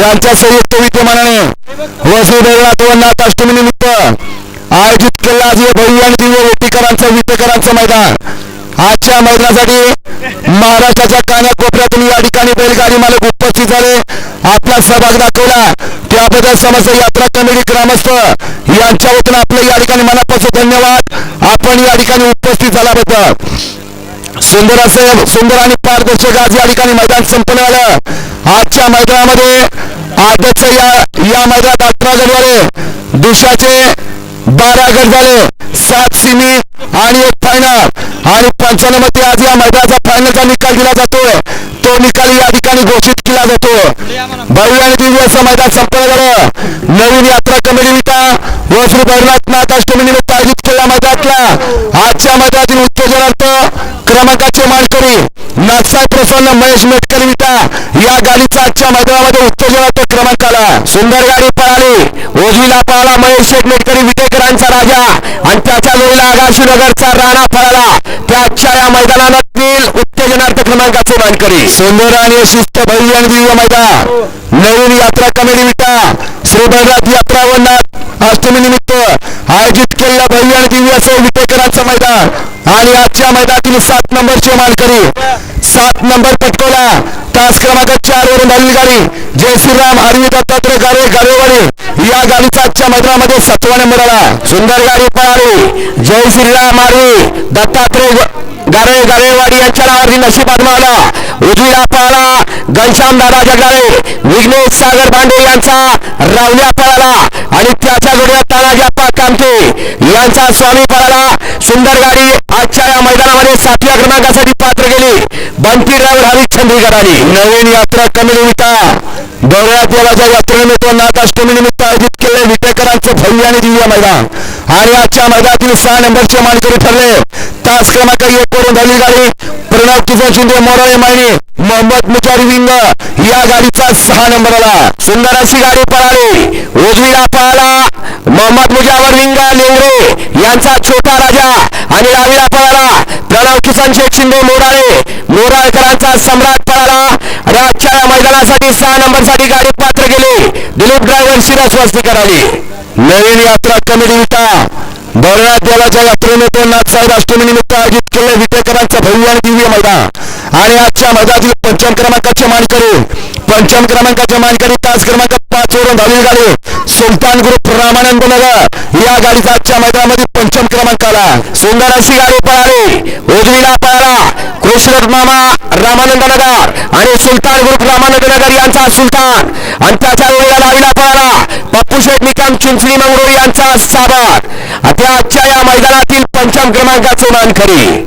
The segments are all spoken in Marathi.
यांच्या संयुक्त विद्यमानाने वसुदैवात व निमित्त आयोजित केला आज हे भव्य आणि दिव्य वेटीकरांचं विटेकरांचं मैदान. आजच्या मैदानासाठी महाराष्ट्राच्या कानाकोपऱ्यातून या ठिकाणी बैलगाडी मालक उपस्थित झाले. आपला सहभाग दाखवला. त्याबद्दल समस्त यात्रा कमिटी ग्रामस्थ यांच्या वतीनं आपले या ठिकाणी मनापासून धन्यवाद. आपण या ठिकाणी उपस्थित झाल्याबद्दल. सुंदर असे सुंदर आणि पारदर्शक आज या ठिकाणी मैदान संपन्न झालं. आजच्या मैदानामध्ये आजच्या या या मैदानात अठरा गट झाले दुसऱ्याचे बारा गट झाले. सात सिमी आणि एक फायनल आणि पंच्याण्णवमध्ये आज या मैदानाचा फायनलचा निकाल दिला जातो. तो निकाल या ठिकाणी घोषित केला जातो. भव्य आणि दिव्य असं मैदान संपन्न झालं. नवीन यात्रा कमिटी विटा व श्री भैरनाथ नाथाष्टमी निमित्त आयोजित केलेल्या मैदानातला. आजच्या मैदानातील उत्तेजनार्थ क्रमांकाचे मानकरी नागसाई प्रसन्न महेश मेटकर विटा. या गाडीचा आजच्या मैदानामध्ये उत्तेजनाचा क्रमांक आला. सुंदर गाडी पळाली. उजवीला पळाला महेश शेठ मेटकरी विटेकरांचा राजा. आणि त्याच्या जोडीला आगाशीनगरचा राणा पळाला. त्याच्या या मैदानातील उत्तेजनार्थ क्रमांकाचे मानकरी सुंदर आणि शिस्त भव्य आणि दिव्य मैदान. नवीन यात्रा कमिटी विटा. श्री बलराज यात्रा व अष्टमी निमित्त आयोजित केलेल्या भव्य आणि दिव्य आणि आजच्या मैदानातील सात नंबरचे मानकरी सात नंबर पटकवला. तास क्रमांक चार वरून आलेली गाडी जय श्रीराम अरविंद दत्तात्रय गारे गारेवाडी. या गाडीचा आजच्या मैदानामध्ये सातवा नंबर आला सुंदर गाडी पळाली. जय श्रीराम आरवी दत्तात्रय गारे गारेवाडी यांच्या नावावरती नशीब आजमावला उजवीला पळाला. घनश्याम दादा जगदाळे विघ्नेश सागर भांडे यांचा रावल्या पळाला आणि त्याच्या जोडीला तानाजी अप्पा कामते यांचा स्वामी पळाला सुंदर गाडी आजच्या या मैदानामध्ये सातव्या क्रमांकासाठी पात्र गेली बंटी ड्रायव्हर हरिश्चंद्रीकर चंदीगडाने नवीन यात्रा कमी निमित्ता. गौऱ्या देवाच्या यात्रेनिमित्त नाथाष्टमी निमित्त आयोजित केले. विटेकरांचे भव्य आणि दिव्य मैदान. आणि आजच्या मैदानातील सहा नंबरचे मानकरी ठरले. तास क्रमांक एक वरून झाली गाडी. प्रणव किशोर शिंदे मोराळे मायने मोहम्मद मुचारी विंग या गाडीचा सहा नंबर आला सुंदर अशी गाडी पळाली. उजवीला पळाला. मोहम्मद मुजावर विंग लेंगरे यांचा छोटा राजा. आणि डावीला पळाला. प्रणव किसन शेख शिंदे मोराळे. मोराळकरांचा सम्राट पळाला. आणि आजच्या या मैदानासाठी सहा नंबरसाठी गाडी पात्र गेली दिलीप ड्रायव्हर शिरस्वस्ती करावी? नवीन यात्रा कमिटी विटा भरनाथ देवाच्या यात्रेनिमित्त नाथसाहेब अष्टमी आयोजित केले विटेकरांचं भव्य आणि दिव्य मैदान. आणि आजच्या मैदानातील पंचम क्रमांकाचे मानकरी पंचम क्रमांकाचे मानकरी तास क्रमांक पाच वरून धावली गाडी सुलतान ग्रुप रामानंद नगर. या गाडीचा आजच्या मैदानामध्ये पंचम क्रमांक आला. सुंदर अशी गाडी पळाली. उजवीला पळाला. कृष्ण मामा रामानंद नगर आणि सुलतान ग्रुप रामानंद नगर यांचा सुलतान. आणि त्याच्या वेळेला डावीला पळाला पप्पू निकम चिंचणी मंगरूळ यांचा साबर आता आजच्या या मैदानातील पंचम क्रमांकाचे मानकरी.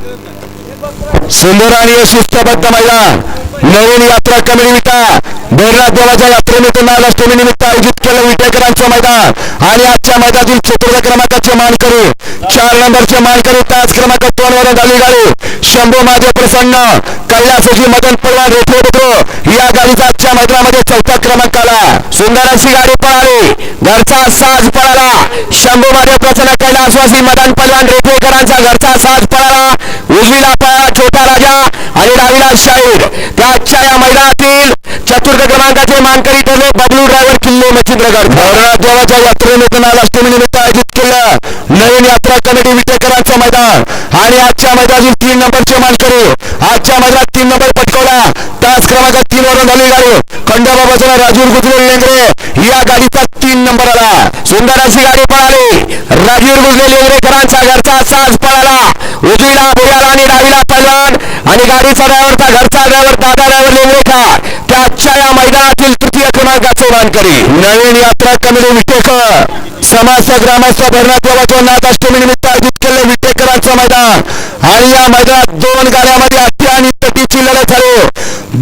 सुंदर आणि शिस्तबद्ध मैदान. नवीन यात्रा कमी विटा. भैरनाथ देवाच्या यात्रेनिमित्त नागाष्टमी निमित्त आयोजित केलं विटेकरांचं मैदान. आणि आजच्या मैदानातील चतुर्थ क्रमांकाचे मानकरी. चार नंबरचे मानकरी तास क्रमांक दोन वरून गाली गाडी शंभू माझे प्रसन्न कैलासजी मदन पवार रेठे या गाडीचा आजच्या मैदानामध्ये चौथा क्रमांक आला. सुंदर अशी गाडी पळाली. घरचा साज पळाला. शंभू माझे प्रसन्न कैलासवासी मदन पलवान रेखेकरांचा घरचा साज पळाला. उजवीला पळाला छोटा राजा. आणि डावीला शाहीर त्या आजच्या या मैदानातील चतुर्थ क्रमांकाचे मानकरी ठरले. बबलू ड्रायव्हर किल्ले मच्छिंद्रगड. भैरवनाथ देवाच्या यात्रेनिमित्त नागाष्टमी निमित्त आयोजित केलं. नवीन यात्रा कमिटी विटेकरांचं मैदान. आणि आजच्या मैदानातील तीन नंबरचे मानकरी. आजच्या मैदानात तीन नंबर पटकवला. त्याच क्रमांक तीन वरून झाली गाडी. खंडोबा राजूर गुजरे लेंगरे. या गाडीचा तीन नंबर आला. सुंदर अशी गाडी पळाली. राजूर गुजरे लेंगरेकरांचा घरचा साज पळाला. उजवीला आणि डावीला पैलवान आणि गाडीचा ड्रायव्हरचा घरचा ड्रायव्हर दादा ड्रायव्हर लेंगरेकर त्या आजच्या या मैदानातील तृतीय क्रमांकाचे मानकरी. नवीन यात्रा कमिटी विटेकर समस्त ग्रामस्थ भरनाथ देवाच्या नाथ निमित्त आयोजित केले विटेकरांचं मैदान. आणि या मैदानात दोन गाड्यामध्ये अट्टी आणि तटीची लढत झाली.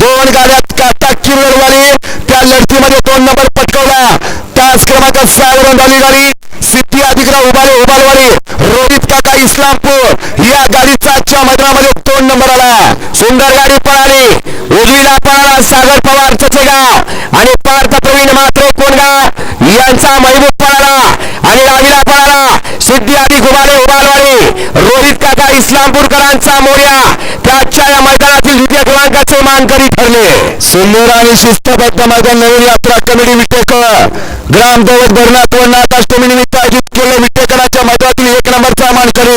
दोन गाड्यात काटा किरवरवाली त्या लढतीमध्ये दोन नंबर पटकवला. तास क्रमांक सहा झाली गाडी सिद्धी अधिकरा उभारे उभारवाडी रोहित इस्लामपूर. या गाडीचा आजच्या मैदानामध्ये दोन नंबर आला. सुंदर गाडी पळाली. उजवीला पळाला सागर पवार चचेगाव आणि पार्थ प्रवीण मात्रे कोणगाव यांचा महबूब पळाला. आणि डावीला पळाला. सिद्धी आधी गुबारे उबालवाडी रोहित काका इस्लामपूरकरांचा मोर्या. त्याच्या या मैदानातील द्वितीय क्रमांकाचे मानकरी ठरले. सुंदर आणि शिस्तबद्ध मैदान नवीन यात्रा कमिटी विटेकर ग्रामदैवत भरनाथ व अष्टमी निमित्त आयोजित केलेल्या विटेकरांच्या मैदानात नंबरचा मानकरी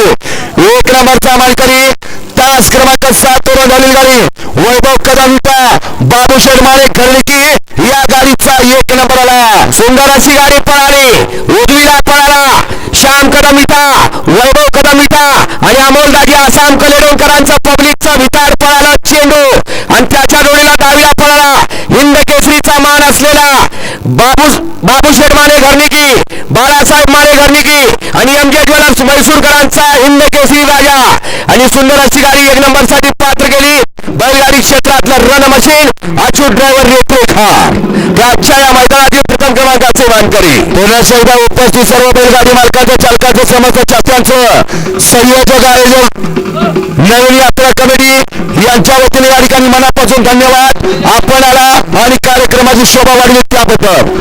एक नंबरचा मानकरी तास क्रमांक सात वर झालेली गाडी. वैभव कदमचा विटा बाबू शेडमाळे घरलिकी या गाडीचा एक नंबर आला. सुंदर अशी गाडी पळाली. उजवीला पळाला. श्याम कदम विटा वैभव कदम विटा आणि अमोल दागी आसाम कलेडोंकरांचा पब्लिकचा विचार पळाला चेंडू. आणि त्याच्या डोळीला डावीला पळाला. हिंद केसरीचा मान असलेला बाबू बाबू शेठ शेडमाने घरनिकी बाळासाहेब माने घरनिकी आणि एम जे ज्वेलर्स म्हैसूरकरांचा हिंद केसरी राजा आणि सुंदर अशी गाडी एक नंबरसाठी पात्र केली. बैलगाडी क्षेत्रातलं रण मशीन अचूक ड्रायव्हर रेखा आजच्या या मैदानातील प्रथम क्रमांकाचे मानकरी. पुन्हा एकदा उपस्थित सर्व बैलगाडी मालकांच्या चालकाचं समस्त चात्यांचं संयोजक आयोजक नवीन यात्रा कमिटी यांच्या वतीने या ठिकाणी मनापासून धन्यवाद. आपण आला आणि कार्यक्रमाची शोभा वाढली त्याबद्दल.